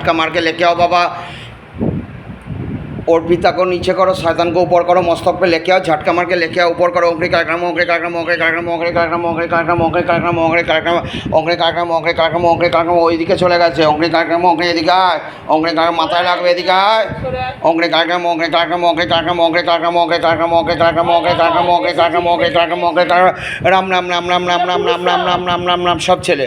का मार के लेके आओ बाबा अर्पिता को नीचे करो शैतान को ऊपर करो मस्तक पे लेके आओ झटका मार के लेके आओ ऊपर करो ओंकरी कार्यक्रम ओंकरी कार्यक्रम ओंकरी कार्यक्रम ओंकरी कार्यक्रम ओंकरी कार्यक्रम ओंकरी कार्यक्रम ओंकरी कार्यक्रम ओंकरी कार्यक्रम ओंकरी कार्यक्रम ओंकरी कार्यक्रम ওইদিকে চলে গেছে অঙ্করি কার্যক্রম অঙ্করি এদিকে আয় অঙ্করি কার্যক্রম মাথায় লাগবে এদিকে আয় অঙ্করি কার্যক্রম অঙ্করি কার্যক্রম অঙ্করি কার্যক্রম অঙ্করি কার্যক্রম অঙ্করি কার্যক্রম অঙ্করি কার্যক্রম অঙ্করি কার্যক্রম অঙ্করি কার্যক্রম অঙ্করি কার্যক্রম অঙ্করি কার্যক্রম রাম রাম রাম রাম রাম রাম রাম রাম রাম রাম রাম রাম সব ছেলে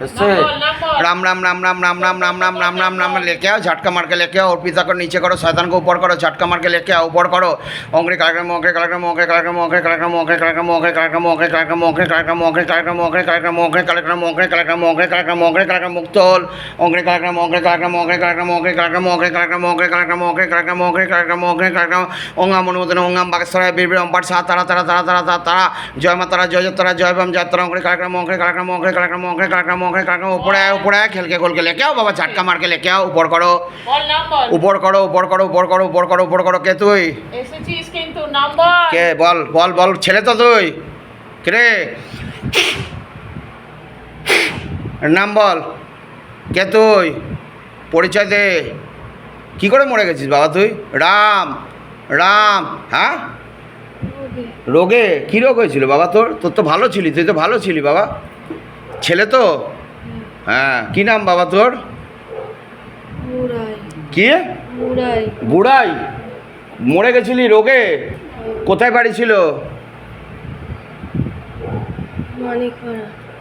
राम राम राम राम राम राम राम राम राम राम राम लेके आओ झटका मार के लेके आओ और को नीचे करो शैतान को ऊपर करो झटका मार के लेके आओ ऊपर करो ओंकरे कार्यक्रम ओंकरे कार्यक्रम ओंकरे कार्यक्रम ओंकरे कार्यक्रम ओंकरे कार्यक्रम ओंकरे कार्यक्रम ओंकरे कार्यक्रम ओंकरे कार्यक्रम ओंकरे कार्यक्रम ओंकरे कार्यक्रम ओंकरे कार्यक्रम ओंकरे कार्यक्रम ओंकरे कार्यक्रम ओंकरे कार्यक्रम मुक्त होल ओंकरे कार्यक्रम ओंकरे कार्यक्रम ओंकरे कार्यक्रम ओंकरे कार्यक्रम ओंकरे कार्यक्रम ओंकरे कार्यक्रम ओंकरे कार्यक्रम ओंकरे कार्यक्रम ओंकरे कार्यक्रम ओंगाम अनुमोदन ओंगाम बागेश्वर बीरबीर ओम सा तारा तारा तारा तारा तारा जय माता जय जय तारा जय बम जय तारा ओंकरे कार्यक्रम ओंकरे कार्यक्रम ओंकरे कार्यक्रम ओंकरे कार्यक्रम ओंकरी कार्यक्रम ऊपर आए ऊपर आए खेल के खोल के लेके आओ बाबा झटका मार के लेके आओ ऊपर करो বল নাম বল উপর করো উপর করো উপর করো উপর করো উপর করো কে তুই এসেছিস কিন্তু নাম বল কে বল বল বল ছেলে তো তুই কে রে নাম বল কে তুই পরিচয় দে কি করে মরে গেছিস বাবা তুই রাম রাম হ্যাঁ রোগে কী রোগ হয়েছিল বাবা তোর তোর তো ভালো ছিলি তুই তো ভালো ছিলি বাবা ছেলে তো হ্যাঁ। কি নাম বাবা তোর? কি? বুড়াই? মরে গেছিলি রোগে? কোথায় বাড়ি ছিল?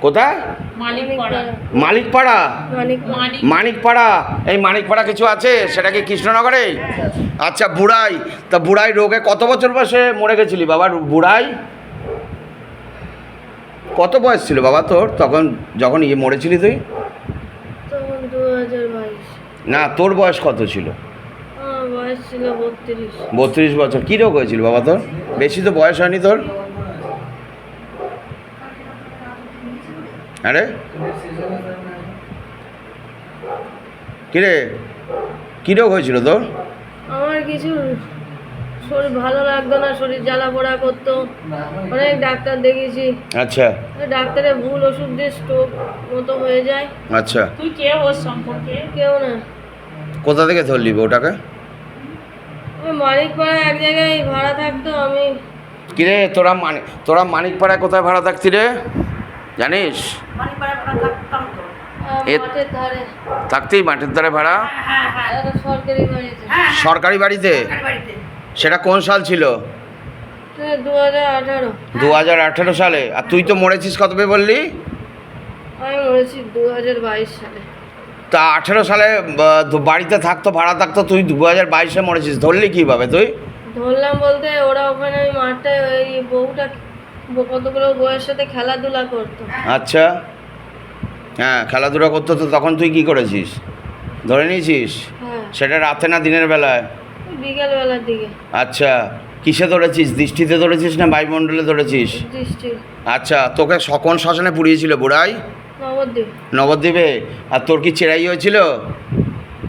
কোথায়? মালিক পাড়া মালিকপাড়া মানিকপাড়া। এই মানিকপাড়া কিছু আছে? সেটা কি কৃষ্ণনগরে? আচ্ছা বুড়াই। তা বুড়াই রোগে কত বছর বয়সে মরে গেছিলি বাবা? বুড়াই? কত বয়স ছিল বাবা তোর? তখন যখন ইয়ে মরেছিলি তুই? না তোর বয়স কত ছিল? বয়স ছিল বত্রিশ। বত্রিশ বছর। কী রোগ হয়েছিল বাবা তোর? বেশি তো বয়স হয়নি তোর? আরে? কিরে? কী রোগ হয়েছিল তোর? আমার কিছু শরীর ভালো লাগতো না শরীর জ্বালা পোড়া করতো। অনেক ডাক্তার দেখিয়েছি। আচ্ছা। ডাক্তারের ভুল ওষুধ দিয়ে স্ট্রোক মতো হয়ে যায়। আচ্ছা। তুই কে ওর সম্পর্কে? কেউ না। কোথা থেকে ধরলি ওটাকে? ওই মানিকপাড়া এক জায়গায় ভাড়া থাকতো আমি কিরে তোরা মানে তোরা মানিকপাড়ায় কোথায় ভাড়া থাকতি রে? জানিস? এ- মাঠের ধারে। থাকতি মাঠের ধারে ভাড়া? সরকারি বাড়িতে? সরকারি বাড়িতে। সেটা কোন সাল ছিল? দু হাজার আঠারো। দু হাজার আঠেরো সালে। আর তুই তো মরেছিস কত কতবে বললি? আমি মরেছি দু হাজার বাইশ সালে। তা আঠেরো সালে বাড়িতে থাকতো ভাড়া থাকতো তুই দু হাজার বাইশে মরেছিস। ধরলি কীভাবে তুই? ধরলাম বলতে ওরা ওখানে ওই মাঠটায় ওই বউটা কতগুলো বউয়ের সাথে খেলাধুলা করতো। আচ্ছা। হ্যাঁ খেলাধুলা করতো তো তখন তুই কি করেছিস? ধরে নিয়েছিস? হ্যাঁ। সেটা রাতে না দিনের বেলায়? বিকালবেলার দিকে। আচ্ছা কিসে ধরেছিস? দৃষ্টিতে ধরেছিস না বায়ুমণ্ডলে ধরেছিস? দৃষ্টি। আচ্ছা তোকে সকন শ্মশানে পুড়িয়েছিল বুড়াই? নবদ্বীপ। নবদ্বীপে? আর তোর কি চেরাই হয়েছিল?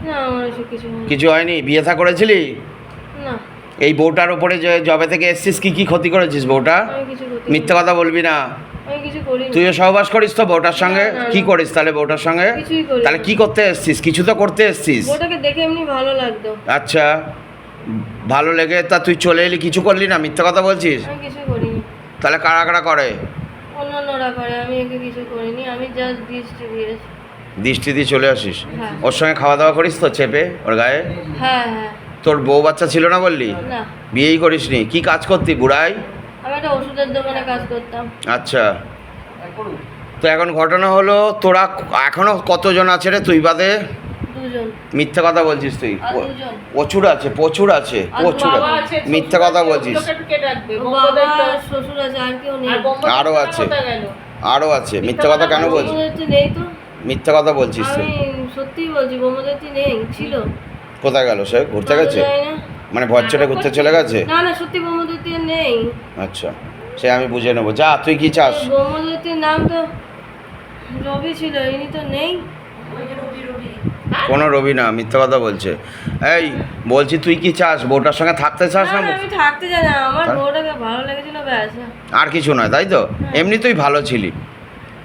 না আমার এসব কিছু হয়নি। কিছু হয়নি? বিয়ে থা করেছিলি? না। এই বউটার ওপরে যে জবে থেকে এসছিস কি কি ক্ষতি করেছিস বউটা? আমি কিছু মিথ্যে কথা বলবি না। আমি কিছু করিনি। তুইও সহবাস করিস তো বউটার সঙ্গে? না, না, কি করিস তাহলে বউটার সঙ্গে? কিছুই করি তাহলে কি করতে এসছিস? কিছু তো করতে এসছিস। বউটাকে দেখে এমনি ভালো লাগতো। আচ্ছা। ভালো লেগে তা তুই চলে এলি কিছু করলি না? মিথ্যা কথা বলছিস? আমি কিছু করিনি। তাহলে কারা কারা করে? অন্যান্যরা করে আমি একে কিছু করিনি আমি জাস্ট দৃষ্টি দিয়েছি দৃষ্টি দিয়ে চলে আসিস? হ্যাঁ। ওর সঙ্গে খাওয়া দাওয়া করিস তো চেপে ওর গায়ে? হ্যাঁ হ্যাঁ। তোর বউ বাচ্চা ছিল না বললি? না। বিয়েই করিসনি। কি কাজ করতি বুড়াই? আমি একটা ওষুধের দোকানে কাজ করতাম। আচ্ছা। তো এখন ঘটনা হলো তোরা এখনও কতজন আছে রে তুই বাদে? মিথ্যা কথা বলছিস তুই? প্রচুর আছে প্রচুর আছে প্রচুর আছে। মিথ্যা কথা বলছিস। আরও আছে। আরও আছে। মিথ্যা কথা কেন বলছিস? মিথ্যা কথা বলছিস সত্যি বলছি নেই ছিল। কোথায় গেল? সে ঘুরতে গেছে? মানে ভরচরে ঘুরতে চলে গেছে? না না সত্যি নেই। আচ্ছা সে আমি বুঝে নেব। যা তুই কি চাস? নাম তো রবি ছিল ইনি তো নেই। রবি রবি। কোনো রবি না মিথ্যা কথা বলছে। এই বলছি তুই কি চাস? বউটার সঙ্গে থাকতে চাস না, আমি থাকতে চাই না। আমার বউটাকে ভালো লেগেছিল ব্যাস। আর কিছু নয় তাই তো? এমনি তুই ভালো ছিলি।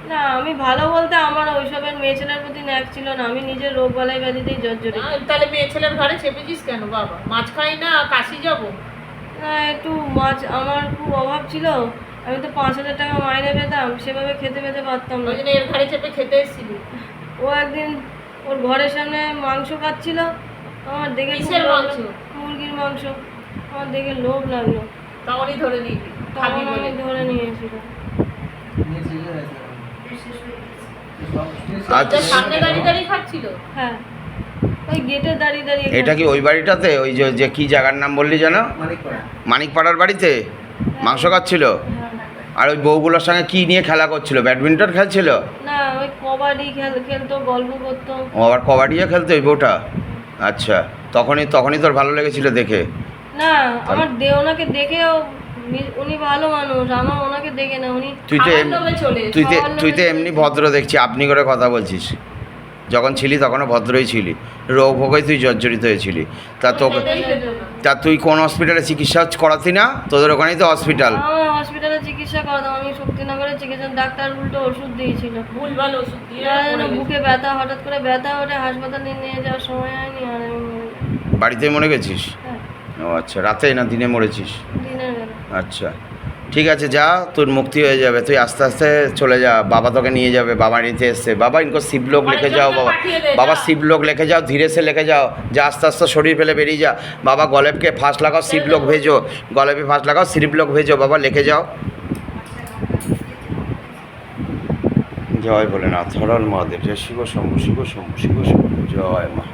না আমি ভালো বলতে আমার ওইসবের মেয়ে ছেলের প্রতি ন্যাক ছিল না। আমি নিজের রোগ বালাই ব্যাধিতেই জর্জরিত। আহ, তাহলে মেয়ে ছেলের ঘরে চেপেছিস কেন বাবা? মাছ খাই না কাশি যাব? না একটু মাছ আমার খুব অভাব ছিল। আমি তো পাঁচ হাজার টাকা মাইনে পেতাম সেভাবে খেতে পেতে পারতাম না। ওই এর ঘরে চেপে খেতে এসেছিলি। ও একদিন ওর ঘরের সামনে মাংস খাচ্ছিল। আমার দেখে মাংস? মুরগির মাংস। আমার দেখে লোভ লাগল। তখনই ধরে খাবি তখন আমি ধরে নিয়েছিল। আচ্ছা। হ্যাঁ। ওই দাঁড়িয়ে দাঁড়িয়ে এটা কি ওই বাড়িটাতে? ওই যে যে কি জায়গার নাম বললি যেন? মানিকপাড়ার বাড়িতে? মাংস খাচ্ছিল? হ্যাঁ। আর ওই বউগুলোর সঙ্গে কি নিয়ে খেলা করছিল? ব্যাডমিন্টন খেলছিল? না ওই কবাডি খেল খেলতো গল্প করতো ও আবার কবাডিও খেলতো ওই বউটা আচ্ছা তখনই তখনই তোর ভালো লেগেছিল দেখে? না আমার দে ওনাকে দেখেও উনি ভালো মানুষ আমার ওনাকে দেখে না উনি তুই তো। তুই তো তুই তো এমনি ভদ্র দেখছি আপনি করে কথা বলছিস। যখন ছিলি তখনও ভদ্রই ছিলি। রোগ ভোগই তুই জর্জরিত হয়েছিলি। তা তোকে। তা তুই কোন হসপিটালে চিকিৎসা করাতি না? তোদের ওখানেই তো হসপিটাল হসপিটালে চিকিৎসা করাতাম। আমি শক্তিনগরে চিকিৎসা ডাক্তার উল্টো ওষুধ দিয়েছিল। ভুলভাল ওষুধ দিয়ে। বুকে ব্যথা হঠাৎ করে ব্যথা ওঠে হাসপাতালে নিয়ে যাওয়ার সময় হয়নি আর আমি মরে বাড়িতেই মরে গেছিস? হ্যাঁ। ও আচ্ছা রাতে না দিনে মরেছিস? বেলা। আচ্ছা। ঠিক আছে যা তোর মুক্তি হয়ে যাবে। তুই আস্তে আস্তে চলে যা বাবা তোকে নিয়ে যাবে বাবা নিতে এসছে। বাবা ইনকো শিবলোক লিখে যাও বাবা। বাবা শিবলোক লেখে যাও ধীরে সে লেখে যাও। যা আস্তে আস্তে শরীর ফেলে বেরিয়ে যা। বাবা গলেবকে ফাঁস লাগাও শিবলোক ভেজো। গলেবে ফাঁস লাগাও শিবলোক ভেজো। বাবা লেখে যাও। জয় ভোলেনাথ হরল মহাদেব। জয় শিব শম্ভু শিব শম্ভু শিব শম্ভু। জয় মা